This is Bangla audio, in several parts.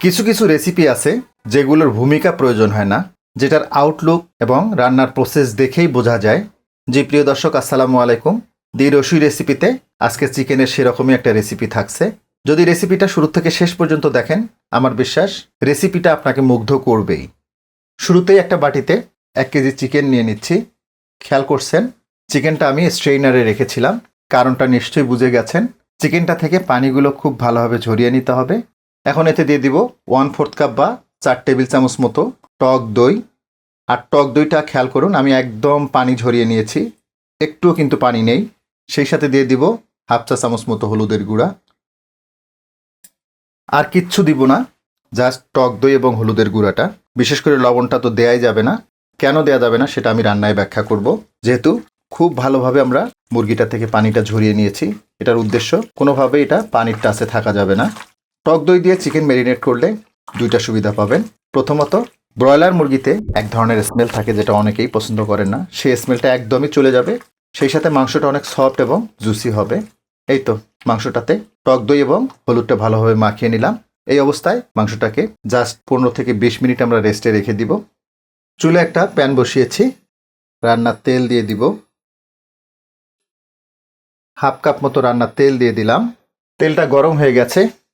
কিছু কিছু রেসিপি আছে যেগুলোর ভূমিকা প্রয়োজন হয় না, যেটার আউটলুক এবং রান্নার প্রসেস দেখেই বোঝা যায়। জি, প্রিয় দর্শক, আসসালামু আলাইকুম। দি রসুই রেসিপিতে আজকে চিকেনের সেরকমই একটা রেসিপি থাকছে। যদি রেসিপিটা শুরু থেকে শেষ পর্যন্ত দেখেন, আমার বিশ্বাস রেসিপিটা আপনাকে মুগ্ধ করবেই। শুরুতেই একটা বাটিতে এক কেজি চিকেন নিয়ে নিচ্ছি। খেয়াল করছেন চিকেনটা আমি স্ট্রেইনারে রেখেছিলাম। কারণটা নিশ্চয়ই বুঝে গেছেন চিকেনটা থেকে পানিগুলো খুব ভালোভাবে ঝরিয়ে নিতে হবে। এখন এতে দিয়ে দিব ওয়ান ফোর্থ কাপ বা চার টেবিল চামচ মতো টক দই। আর টক দইটা খেয়াল করুন, আমি একদম পানি ঝরিয়ে নিয়েছি, একটুও কিন্তু পানি নেই। সেই সাথে দিয়ে দিব হাফ চা চামচ মতো হলুদের গুঁড়া। আর কিচ্ছু দিব না জাস্ট টক দই এবং হলুদের গুঁড়াটা। বিশেষ করে লবণটা তো দেয়াই যাবে না। কেন দেয়া যাবে না সেটা আমি রান্নায় ব্যাখ্যা করব। যেহেতু খুব ভালোভাবে আমরা মুরগিটা থেকে পানিটা ঝরিয়ে নিয়েছি, এটার উদ্দেশ্য কোনোভাবে এটা পানির টাচে থাকা যাবে না। টক দই দিয়ে চিকেন ম্যারিনেট করলে দুইটা সুবিধা পাবেন। প্রথমত, ব্রয়লার মুরগিতে এক ধরনের স্মেল থাকে যেটা অনেকেই পছন্দ করেন না। সেই স্মেলটা একদমই চলে যাবে। সেই সাথে মাংসটা অনেক সফট এবং জুসি হবে। এই তো, মাংসটাতে টক দই এবং হলুদটা ভালোভাবে মাখিয়ে নিলাম। এই অবস্থায় মাংসটাকে জাস্ট পনেরো থেকে বিশ মিনিট আমরা রেস্টে রেখে দিব। চুলে একটা প্যান বসিয়েছি। রান্নার তেল দিয়ে দিব। হাফ কাপ মতো রান্নার তেল দিয়ে দিলাম। তেলটা গরম হয়ে গেছে।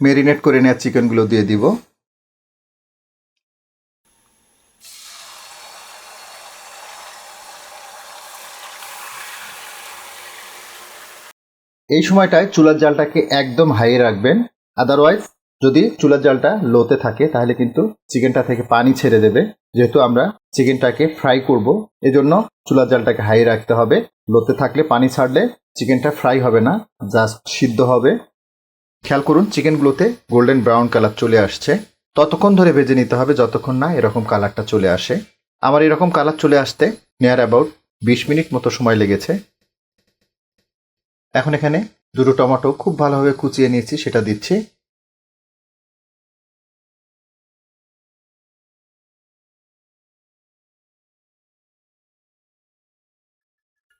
মেরিনেট করে নেওয়া চিকেনগুলো দিয়ে দিব। এই সময়টায় চুলার জালটাকে একদম হাইয়ে রাখবেন। আদারওয়াইজ যদি চুলার জালটা লোতে থাকে, তাহলে কিন্তু চিকেনটা থেকে পানি ছেড়ে দেবে। যেহেতু আমরা চিকেনটাকে ফ্রাই করব, এজন্য চুলার জালটাকে হাই রাখতে হবে। লোতে থাকলে পানি ছাড়লে চিকেনটা ফ্রাই হবে না, জাস্ট সিদ্ধ হবে। খেয়াল করুন, চিকেনগুলোতে গোল্ডেন ব্রাউন কালার চলে আসছে। ততক্ষণ ধরে ভেজে নিতে হবে, যতক্ষণ না এরকম কালারটা চলে আসে। আমার এরকম কালার চলে আসতে নিয়ার অ্যাবাউট বিশ মিনিট মতো সময় লেগেছে। এখন এখানে দুটো টমেটো খুব ভালোভাবে কুচিয়ে নিয়েছি, সেটা দিচ্ছি।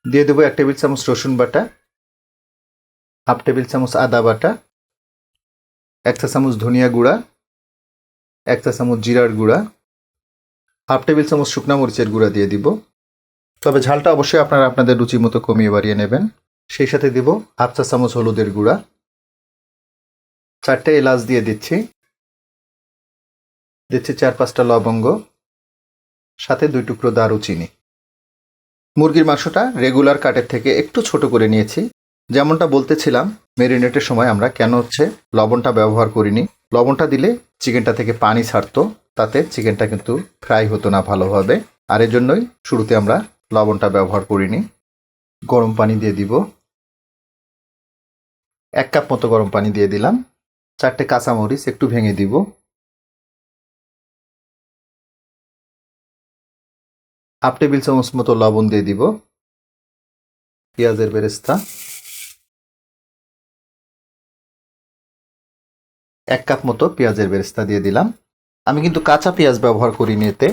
দিয়ে দেবো এক টেবিল চামচ রসুন বাটা, হাফ টেবিল চামচ আদা বাটা এক চা চামচ ধনিয়া গুঁড়া, এক চা চামচ জিরার গুঁড়া, হাফ টেবিল চামচ শুকনা মরিচের গুঁড়া দিয়ে দিব। তবে ঝালটা অবশ্যই আপনারা আপনাদের রুচি মতো কমিয়ে বাড়িয়ে নেবেন। সেই সাথে দিব হাফ চা চামচ হলুদের গুঁড়া। চারটে এলাচ দিয়ে দিচ্ছি। দিচ্ছি চার পাঁচটা লবঙ্গ, সাথে দুই টুকরো দারুচিনি। মুরগির মাংসটা রেগুলার কাটের থেকে একটু ছোট করে নিয়েছি। যেমনটা বলতেছিলাম মেরিনেটের সময় আমরা কেন হচ্ছে লবণটা ব্যবহার করিনি? লবণটা দিলে চিকেনটা থেকে পানি ছাড়তো, তাতে চিকেনটা কিন্তু ফ্রাই হতো না ভালোভাবে। আর এর জন্যই শুরুতে আমরা লবণটা ব্যবহার করিনি। গরম পানি দিয়ে দিব। এক কাপ মতো গরম পানি দিয়ে দিলাম। চারটে কাঁচামরিচ একটু ভেঙে দিব। হাফ টেবিল চামচ মতো লবণ দিয়ে দিব। পেঁয়াজের বেরেস্তা। এক কাপ মতো পেঁয়াজের বেরেস্তা দিয়ে দিলাম। আমি কিন্তু কাঁচা পেঁয়াজ ব্যবহার করিনি এতে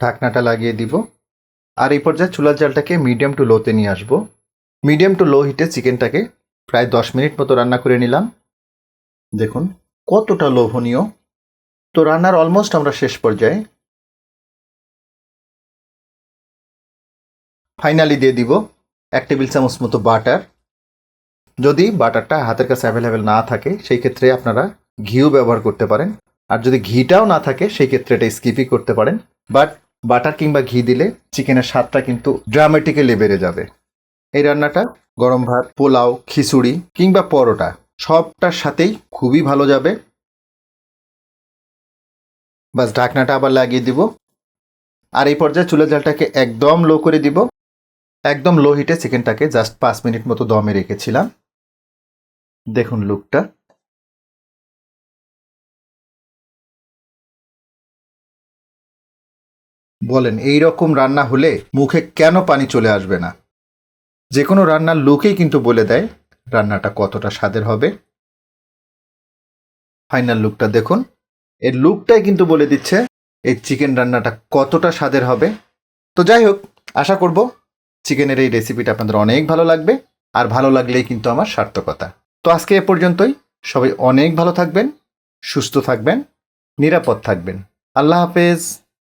ঢাকনাটা লাগিয়ে দিব। আর এই পর্যায়ে চুলার জালটাকে মিডিয়াম টু লোতে নিয়ে আসব। মিডিয়াম টু লো হিটে চিকেনটাকে প্রায় দশ মিনিট মতো রান্না করে নিলাম। দেখুন, কতটা লোভনীয়। তো রান্নার অলমোস্ট আমরা শেষ পর্যায়ে ফাইনালি দিয়ে দিব। এক টেবিল চামচ মতো বাটার। যদি বাটারটা হাতের কাছে অ্যাভেলেবেল না থাকে, সেই ক্ষেত্রে আপনারা ঘিও ব্যবহার করতে পারেন। আর যদি ঘিটাও না থাকে, সেই ক্ষেত্রে এটা স্কিপই করতে পারেন। বাট বাটার কিংবা ঘি দিলে চিকেনের স্বাদটা কিন্তু ড্রামেটিক্যালি বেড়ে যাবে। এই রান্নাটা গরম ভাত, পোলাও, খিচুড়ি কিংবা পরোটা সবটার সাথেই খুবই ভালো যাবে। বাস ঢাকনাটা আবার লাগিয়ে দিব। আর এই পর্যায়ে চুলের জালটাকে একদম লো করে দিব। একদম লো হিটে চিকেনটাকে জাস্ট পাঁচ মিনিট মতো দমে রেখেছিলাম। দেখুন লুকটা বলেন এই রকম রান্না হলে মুখে কেন পানি চলে আসবে না? যে কোনো রান্নার লুকেই কিন্তু বলে দেয় রান্নাটা কতটা স্বাদের হবে। ফাইনাল লুকটা দেখুন। এর লুকটাই কিন্তু বলে দিচ্ছে এই চিকেন রান্নাটা কতটা স্বাদের হবে। তো যাই হোক, আশা করব চিকেনের এই রেসিপিটা আপনাদের অনেক ভালো লাগবে, আর ভালো লাগলেই কিন্তু আমার সার্থকতা। তো আজকে এ পর্যন্তই। সবাই অনেক ভালো থাকবেন, সুস্থ থাকবেন, নিরাপদ থাকবেন। আল্লাহ হাফেজ।